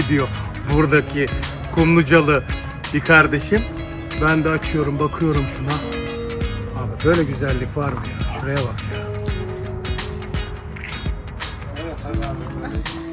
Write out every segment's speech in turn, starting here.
diyor buradaki kumlucalı bir kardeşim. Ben de açıyorum bakıyorum şuna. Abi böyle güzellik var mı ya? Şuraya bak ya. Ee,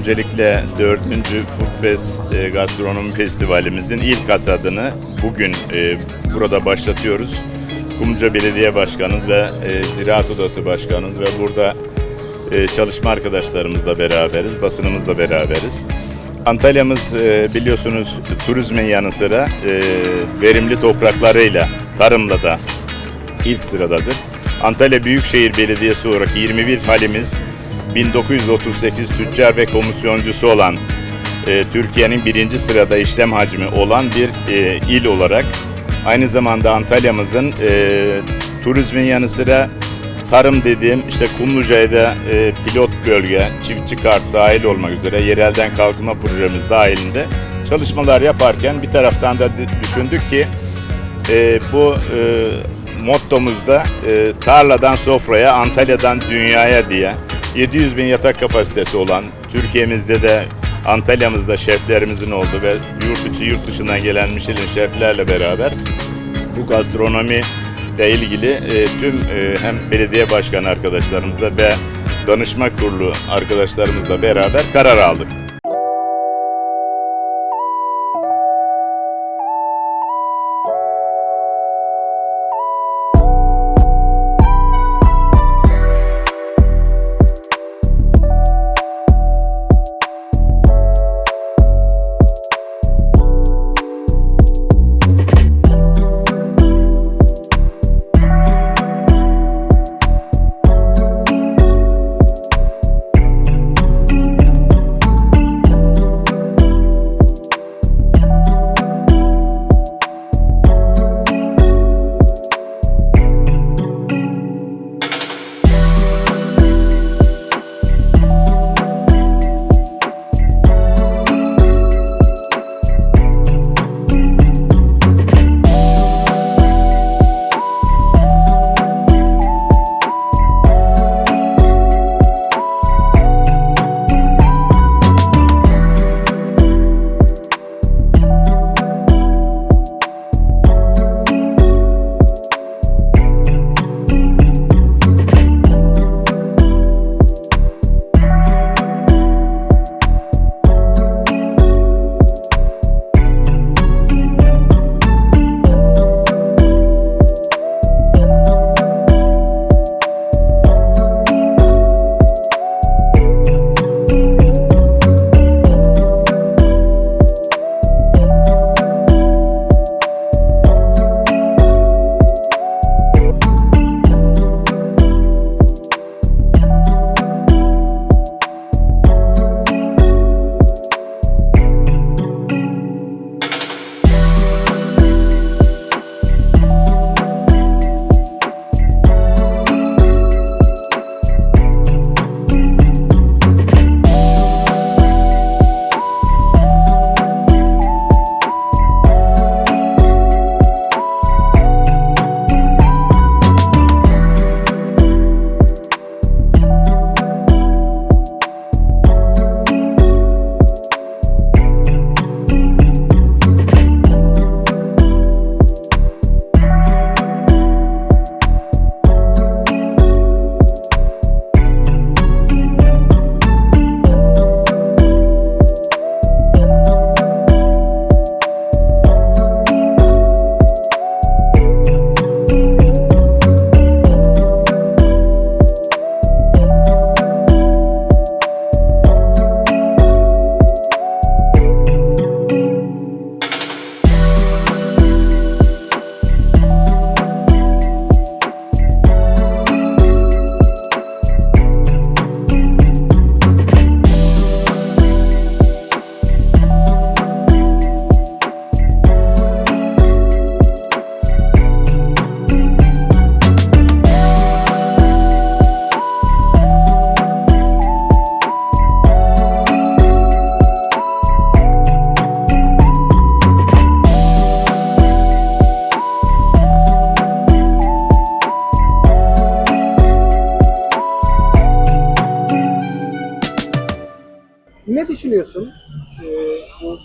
öncelikle 4. Food Fest e, Gastronomi Festivalimizin ilk hasadını bugün e, burada başlatıyoruz. Kumluca Belediye Başkanımız ve e, Ziraat Odası Başkanımız ve burada e, çalışma arkadaşlarımızla beraberiz, basınımızla beraberiz. Antalya'mız biliyorsunuz turizmin yanı sıra verimli topraklarıyla, tarımla da ilk sıradadır. Antalya Büyükşehir Belediyesi olarak 21 halimiz 1938 tüccar ve komisyoncusu olan e, Türkiye'nin birinci sırada işlem hacmi olan bir e, il olarak aynı zamanda Antalya'mızın e, turizmin yanı sıra tarım dediğim işte Kumluca'ya da e, pilot bölge, çiftçi kart dahil olmak üzere yerelden kalkınma projemiz dahilinde çalışmalar yaparken bir taraftan da düşündük ki e, bu e, mottomuzda e, tarladan sofraya, Antalya'dan dünyaya diye 700 bin yatak kapasitesi olan Türkiye'mizde de Antalya'mızda şeflerimizin olduğu ve yurt içi yurt dışından gelen Michelin şeflerle beraber bu gastronomi ile ilgili e, tüm e, hem belediye başkanı arkadaşlarımızla ve danışma kurulu arkadaşlarımızla beraber karar aldık.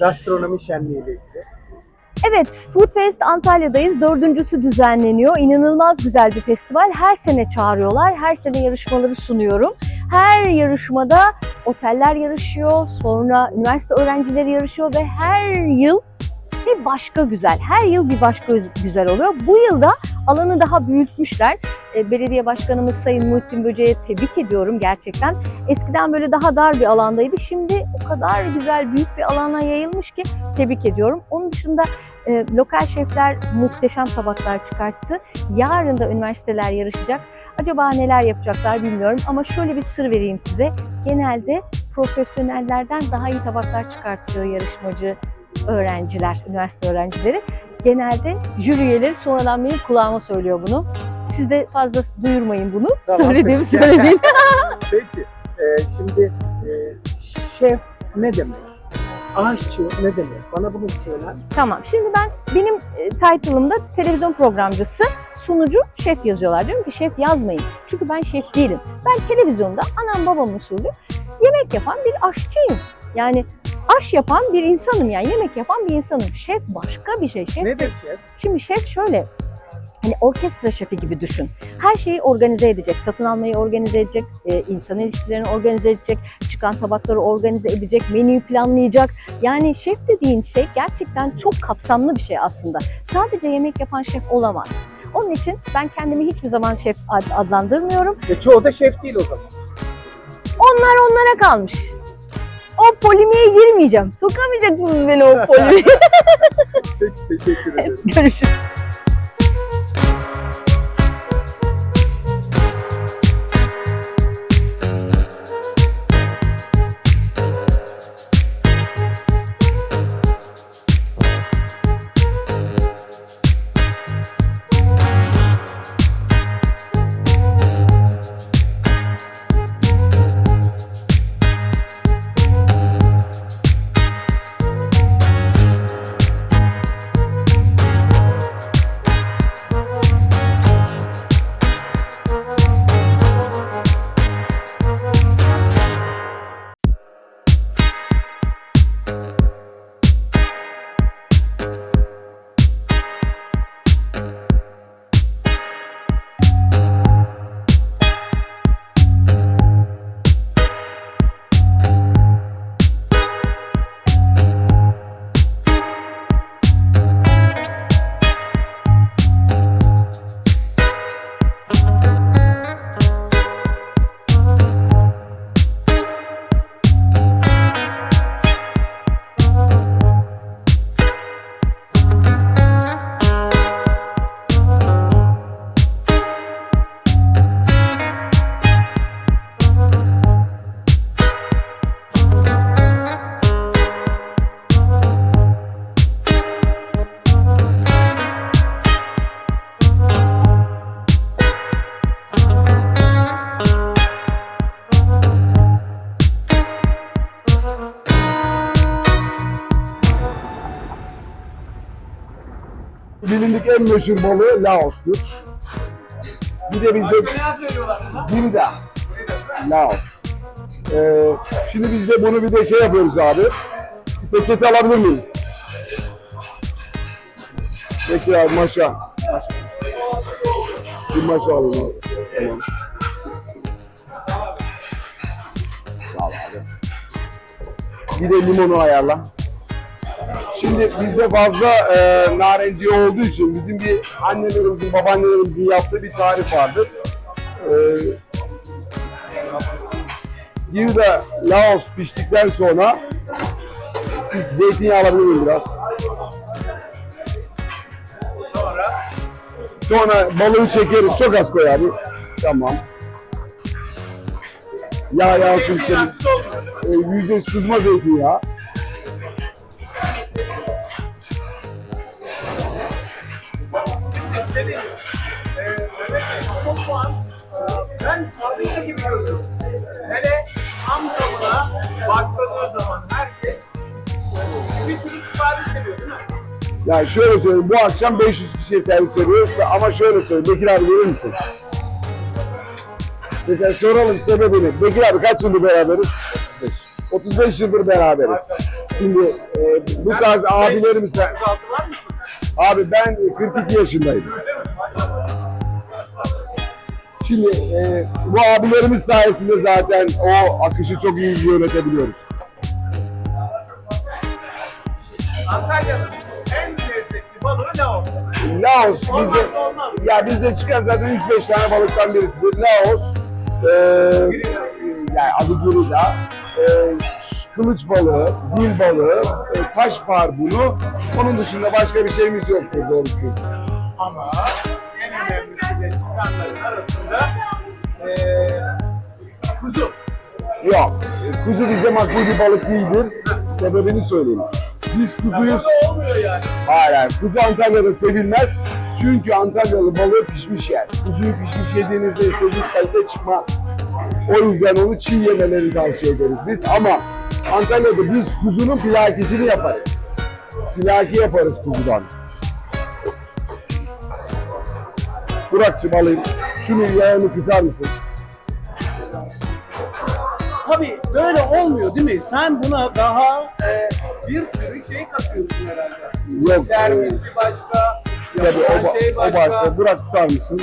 Gastronomi şenliği ile ilgili? Evet, Food Fest Antalya'dayız. Dördüncüsü düzenleniyor. İnanılmaz güzel bir festival. Her sene çağırıyorlar. Her sene yarışmaları sunuyorum. Her yarışmada oteller yarışıyor. Sonra üniversite öğrencileri yarışıyor ve her yıl bir başka güzel. Her yıl bir başka güzel oluyor. Bu yılda alanı daha büyütmüşler. E, Belediye Başkanımız Sayın Muhittin Böce'ye tebrik ediyorum gerçekten. Eskiden böyle daha dar bir alandaydı. Şimdi o kadar güzel büyük bir alana yayılmış ki tebrik ediyorum. Onun dışında e, lokal şefler muhteşem tabaklar çıkarttı. Yarın da üniversiteler yarışacak. Acaba neler yapacaklar bilmiyorum ama şöyle bir sır vereyim size. Genelde profesyonellerden daha iyi tabaklar çıkartıyor yarışmacı öğrenciler, üniversite öğrencileri. Genelde jüri üyeleri sonradan benim kulağıma söylüyor bunu. Siz de fazla duyurmayın bunu. Tamam, Söylediğimi peki. söyleyin. Peki. e, şimdi e, şef ne demek? Aşçı ne demek? Bana bunu söyler. Tamam. Şimdi ben benim e, title'ımda televizyon programcısı, sunucu, şef yazıyorlar. Diyorum ki şef yazmayın. Çünkü ben şef değilim. Ben televizyonda anam babam usulü yemek yapan bir aşçıyım. Yani aş yapan bir insanım yani yemek yapan bir insanım. Şef başka bir şey. Şef Nedir şef? Şimdi şef şöyle, hani orkestra şefi gibi düşün. Her şeyi organize edecek, satın almayı organize edecek, e, insan ilişkilerini organize edecek, çıkan tabakları organize edecek, menüyü planlayacak. Yani şef dediğin şey gerçekten çok kapsamlı bir şey aslında. Sadece yemek yapan şef olamaz. Onun için ben kendimi hiçbir zaman şef ad- adlandırmıyorum. E, çoğu da şef değil o zaman. Onlar onlara kalmış. O polimiğe girmeyeceğim. Sokamayacaksınız beni o polimiğe. Peki, teşekkür ederim. Görüşürüz. En meşhur balığı Laos'tur. Bir de bizde Dinda. Laos. Ee, şimdi biz de bunu bir de şey yapıyoruz abi. Peçete alabilir miyim? Peki abi maşa. Maşa. Bir maşa alayım abi. Tamam. Sağ ol abi. Bir de limonu ayarla. Şimdi bizde fazla e, narenciye olduğu için bizim bir annelerimizin, babaannelerimizin yaptığı bir tarif vardır. E, bir de Laos piştikten sonra biz zeytinyağı alabilir biraz? Sonra balığı çekeriz. Çok az koy. Tamam. Yağ yağ çünkü e, yüzde sızma zeytinyağı. Ben fabrika gibi görüyorum. Hele tam zamana başladığı zaman herkes bir sürü sipariş veriyor değil mi? Yani şöyle söyleyeyim, bu akşam 500 kişiye servis veriyoruz ama şöyle söyleyeyim, Bekir abi gelir misin? Mesela soralım sebebini. Bekir abi kaç yıldır beraberiz? 35. 35 yıldır beraberiz. Şimdi e, bu tarz abilerimiz... Abi ben 42 yaşındayım. Şimdi e, bu abilerimiz sayesinde zaten o akışı çok iyi yönetebiliyoruz. Antalya'nın en lezzetli balığı Laos. Laos bizde, olmaz. ya bizde çıkan zaten 3-5 tane balıktan birisidir. Laos, e, yani adı Gürida, e, kılıç balığı, dil balığı, e, taş barbunu. Onun dışında başka bir şeyimiz yoktur doğrusu. Ama çıkanların arasında eee kuzu. Yok, e, kuzu bizde makbul bir balık değildir. Sebebini söyleyeyim. Biz kuzuyuz. Kuzu olmuyor yani. Hayır, hayır. Kuzu Antalya'da sevilmez. Çünkü Antalyalı balığı pişmiş yer. Kuzuyu pişmiş yediğinizde istediğiniz kalite çıkmaz. O yüzden onu çiğ yemelerini tavsiye ederiz biz. Ama Antalya'da biz kuzunun plakisini yaparız. Plaki yaparız kuzudan. Burak'cığım alayım. Şunun yağını kısar mısın? Tabii böyle olmuyor değil mi? Sen buna daha e, bir sürü şey katıyorsun herhalde. Yok. e, Servisi başka, Tabii o, ba- şey o başka. başka. Burak tutar mısın?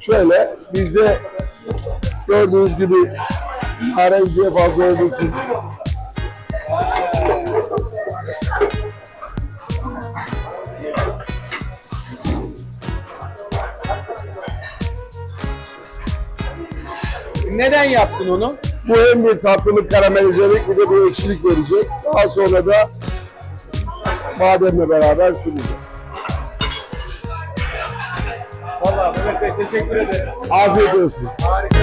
Şöyle bizde gördüğünüz gibi narenciye fazla olduğu için Neden yaptın onu? bu hem bir tatlılık karamelizelik bir de bir ekşilik verecek. Daha sonra da bademle beraber sunacak. Vallahi Mehmet Bey teşekkür ederim. Afiyet olsun. Harika.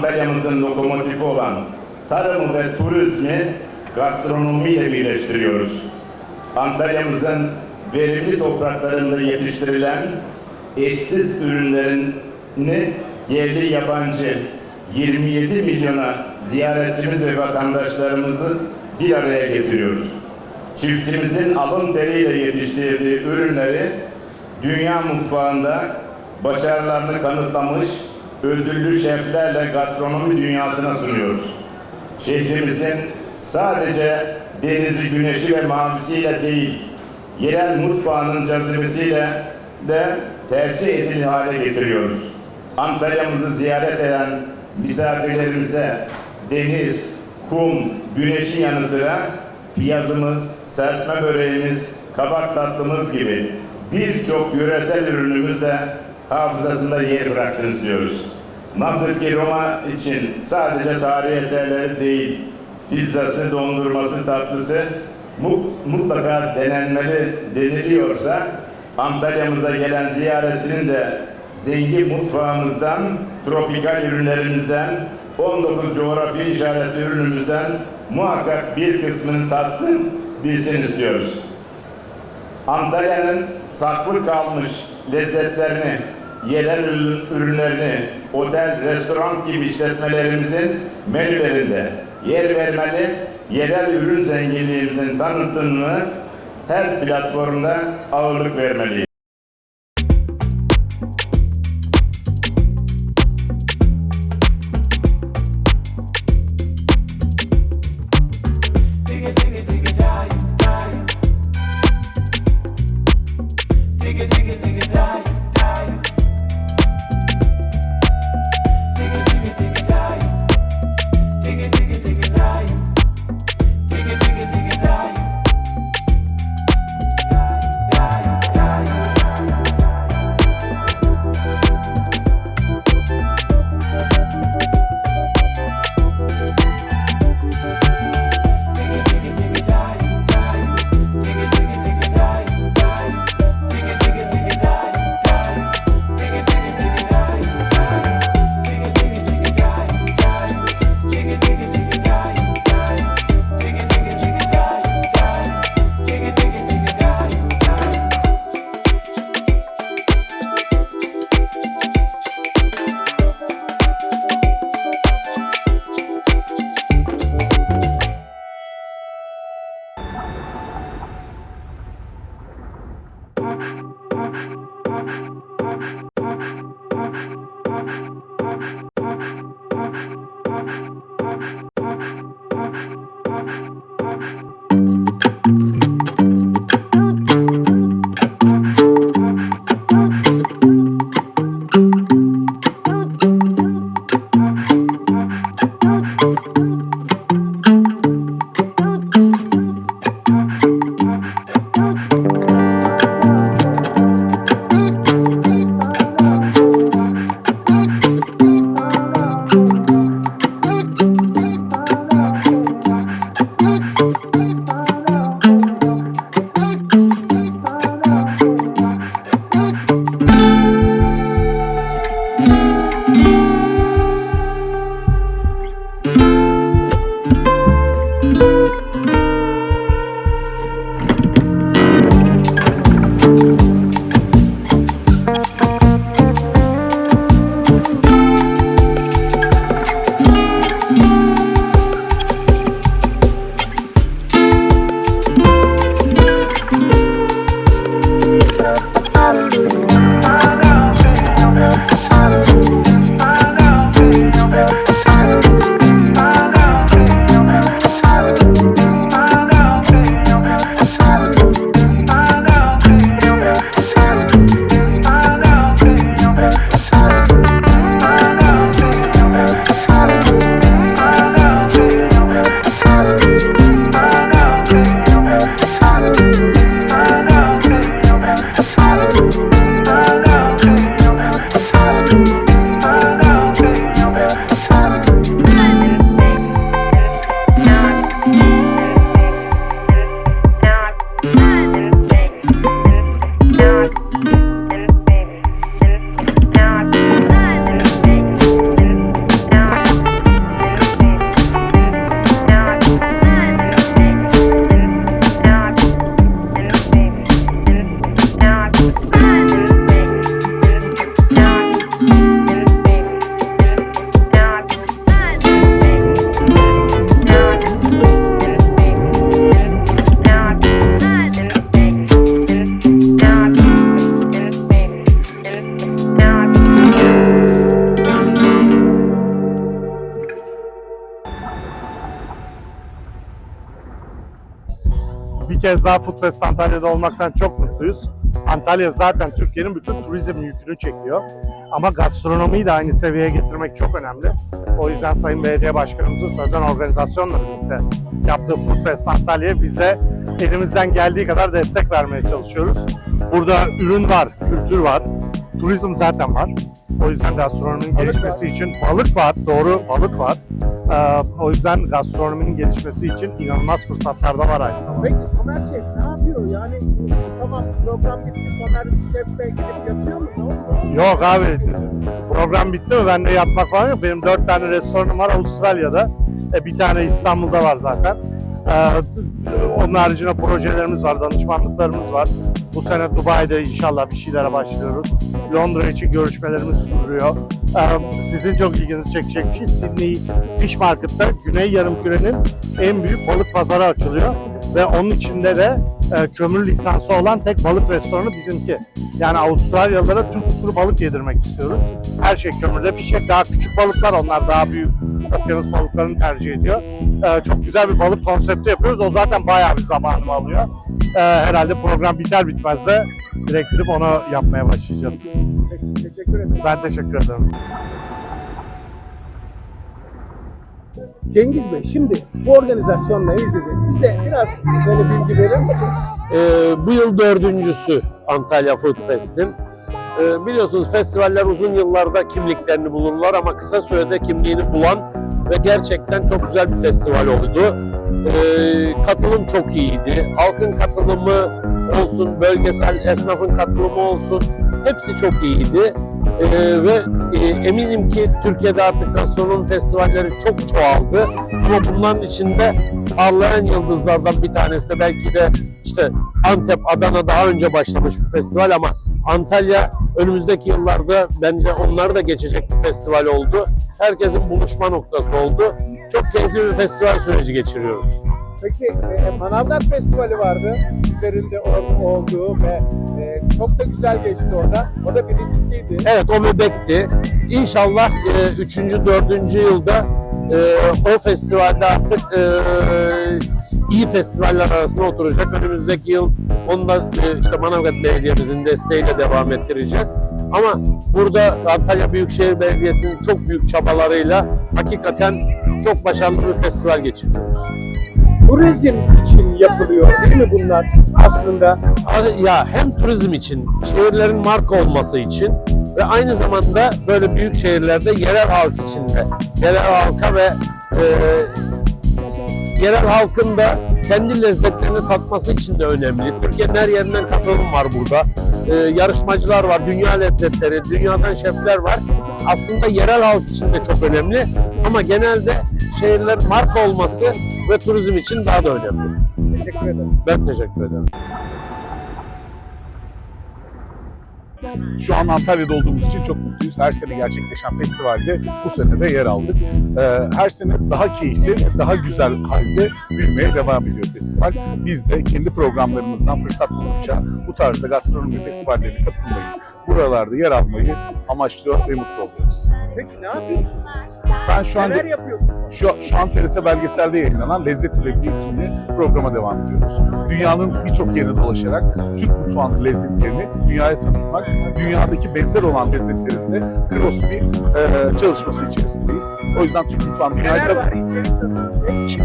Antalya'mızın lokomotifi olan tarımı ve turizmi gastronomiyle birleştiriyoruz. Antalya'mızın verimli topraklarında yetiştirilen eşsiz ürünlerini yerli yabancı 27 milyona ziyaretçimiz ve vatandaşlarımızı bir araya getiriyoruz. Çiftçimizin alın teriyle yetiştirdiği ürünleri dünya mutfağında başarılarını kanıtlamış ödüllü şeflerle gastronomi dünyasına sunuyoruz. Şehrimizin sadece denizi, güneşi ve mavisiyle değil, yerel mutfağının cazibesiyle de tercih edilir hale getiriyoruz. Antalya'mızı ziyaret eden misafirlerimize deniz, kum, güneşin yanı sıra piyazımız, serpme böreğimiz, kabak tatlımız gibi birçok yöresel ürünümüz de hafızasında yer bıraksın istiyoruz. Nasıl ki Roma için sadece tarihi eserleri değil, pizzası, dondurması, tatlısı mu- mutlaka denenmeli deniliyorsa Antalya'mıza gelen ziyaretçinin de zengin mutfağımızdan, tropikal ürünlerimizden, 19 coğrafi işaretli ürünümüzden muhakkak bir kısmını tatsın, bilsin istiyoruz. Antalya'nın saklı kalmış lezzetlerini, yerel ürün- ürünlerini, otel, restoran gibi işletmelerimizin menülerinde yer vermeli, yerel ürün zenginliğimizin tanıtımını her platformda ağırlık vermeliyiz. Bir kez daha Food Fest Antalya'da olmaktan çok mutluyuz. Antalya zaten Türkiye'nin bütün turizm yükünü çekiyor. Ama gastronomiyi de aynı seviyeye getirmek çok önemli. O yüzden Sayın Belediye Başkanımızın sözden organizasyonla birlikte yaptığı Food Fest Antalya'ya biz de elimizden geldiği kadar destek vermeye çalışıyoruz. Burada ürün var, kültür var, turizm zaten var. O yüzden gastronominin gelişmesi için balık var, doğru balık var. Ee, o yüzden gastronominin gelişmesi için inanılmaz fırsatlar da var aynı zamanda. Peki Somer Şef ne yapıyor? Yani tamam program bitti Somer Şef Bey gidip yatıyor mu? Yok abi program bitti mi bende yatmak var yok. Benim dört tane restoranım var Avustralya'da. E, bir tane İstanbul'da var zaten. Ee, onun haricinde projelerimiz var, danışmanlıklarımız var. Bu sene Dubai'de inşallah bir şeylere başlıyoruz. Londra için görüşmelerimiz sürüyor. Sizin çok ilginizi çekecek bir şey. Sydney Fish Market'ta Güney Yarımküre'nin en büyük balık pazarı açılıyor. Ve onun içinde de e, kömür lisansı olan tek balık restoranı bizimki. Yani Avustralyalılara Türk usulü balık yedirmek istiyoruz. Her şey kömürde pişecek. Daha küçük balıklar onlar daha büyük okyanus balıklarını tercih ediyor. Ee, çok güzel bir balık konsepti yapıyoruz. O zaten bayağı bir zamanımı alıyor. Ee, herhalde program biter bitmez de direkt gidip onu yapmaya başlayacağız. Peki, teşekkür ederim. Ben teşekkür ederim. Cengiz Bey şimdi bu organizasyonla ilgili bize biraz böyle bilgi verir misin? Ee, bu yıl dördüncüsü Antalya Food Fest'in. Ee, biliyorsunuz festivaller uzun yıllarda kimliklerini bulurlar ama kısa sürede kimliğini bulan ve gerçekten çok güzel bir festival oldu. Ee, katılım çok iyiydi. Halkın katılımı olsun, bölgesel esnafın katılımı olsun hepsi çok iyiydi. Ee, ve e, eminim ki Türkiye'de artık gastronomi festivalleri çok çoğaldı. Ama bunların içinde parlayan yıldızlardan bir tanesi de belki de işte Antep, Adana daha önce başlamış bir festival ama Antalya önümüzdeki yıllarda bence onlar da geçecek bir festival oldu. Herkesin buluşma noktası oldu. Çok keyifli bir festival süreci geçiriyoruz. Peki e, Manavgat Festivali vardı. Sizlerin de orada olduğu ve e, çok da güzel geçti orada. O da birincisiydi. Evet o bebekti. İnşallah 3. 4. yılda e, o festivalde artık e, iyi festivaller arasında oturacak. Önümüzdeki yıl onu da e, işte Manavgat Belediye'mizin desteğiyle devam ettireceğiz. Ama burada Antalya Büyükşehir Belediyesi'nin çok büyük çabalarıyla hakikaten çok başarılı bir festival geçiriyoruz. Turizm için yapılıyor değil mi bunlar aslında? Ya hem turizm için, şehirlerin marka olması için ve aynı zamanda böyle büyük şehirlerde yerel halk için de, yerel halka ve e, yerel halkın da kendi lezzetlerini tatması için de önemli. Türkiye'nin her yerinden katılım var burada. E, yarışmacılar var, dünya lezzetleri, dünyadan şefler var. Aslında yerel halk için de çok önemli ama genelde şehirlerin marka olması ve turizm için daha da önemli. Teşekkür ederim. Ben teşekkür ederim. Şu an Antalya'da olduğumuz için çok mutluyuz. Her sene gerçekleşen festivalde bu sene de yer aldık. Ee, her sene daha keyifli, daha güzel halde büyümeye devam ediyor festival. Biz de kendi programlarımızdan fırsat buldukça bu tarzda gastronomi festivallerine katılmayı, buralarda yer almayı amaçlıyor ve mutlu oluyoruz. Peki ne yapıyorsun? Ben şu anda Neler yapıyorsun? Şu, şu an TRT belgeselde yayınlanan Lezzet Türevi isimli programa devam ediyoruz. Dünyanın birçok yerine dolaşarak Türk mutfağının lezzetlerini dünyaya tanıtmak, dünyadaki benzer olan lezzetlerin de cross bir e, çalışması içerisindeyiz. O yüzden Türk mutfağını dünyaya tanıtmak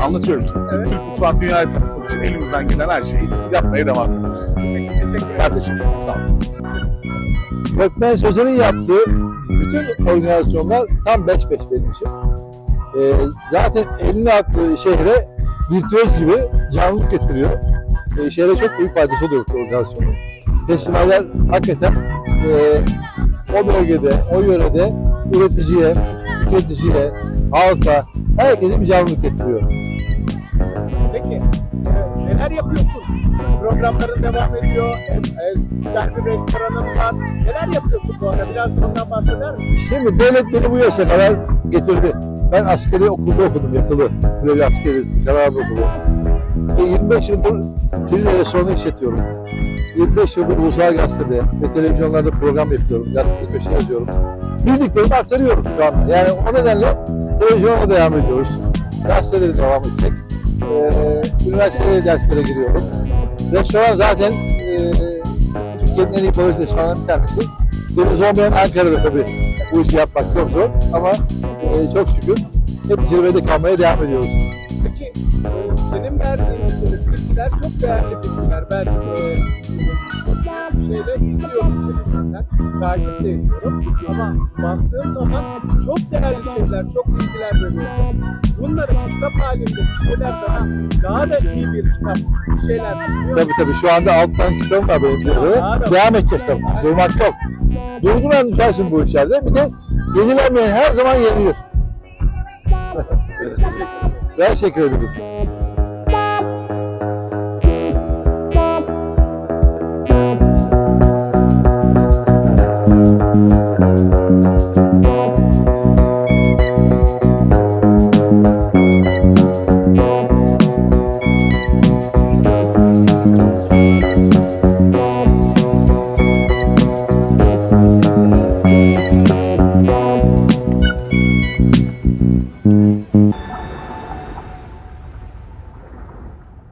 anlatıyorum size. Evet. Türk mutfağını dünyaya tanıtmak için elimizden gelen her şeyi yapmaya devam ediyoruz. Peki teşekkür ederim. Ben teşekkür ederim. Sağ olun. Gökmen Sözen'in yaptığı bütün organizasyonlar tam 5-5 benim için. Ee, zaten eline attığı şehre virtüöz gibi canlılık getiriyor. Ee, şehre çok büyük faydası oluyor bu organizasyonun. Festivaller hakikaten e, o bölgede, o yörede üreticiye, tüketiciye, halka, herkese bir canlılık getiriyor. Peki e, neler yapıyorsun? Programların devam ediyor. E, e, güzel bir restoranın var. Neler yapıyorsun bu arada? Biraz bundan bahseder misin? Şimdi devlet beni bu yaşa kadar getirdi. Ben askeri okulda okudum yatılı. Böyle askeri karar okulu. Ve 25 yıldır Trilere restoranı işletiyorum. 25 yıldır Ulusal Gazete'de ve televizyonlarda program yapıyorum. Gazetede köşe yazıyorum. Bildiklerimi aktarıyorum şu anda. Yani o nedenle televizyona devam ediyoruz. Gazetede de devam edecek. Ee, üniversitede derslere giriyorum. restoran zaten e, Türkiye'nin en iyi balık restoranlarından bir tanesi. Deniz olmayan Ankara'da tabii bu işi yapmak çok zor ama e, çok şükür hep zirvede kalmaya devam ediyoruz. Peki e, senin verdiğin e, bilgiler çok değerli bilgiler. Ben e, şeyde istiyorum seni senden. Takip de ediyorum. Ama baktığım zaman çok değerli şeyler, çok bilgiler veriyorsun. Bunları kitap halinde bir şeyler daha, daha da iyi bir kitap, bir şeyler düşünüyorum. Tabii tabii şu anda alttan kitabım var benim. Var. Devam edeceğiz tabii. Durmak yok. Durduran düşersin bu işlerde. Bir de Yenilenmeyen her zaman yenilir. ben teşekkür ederim.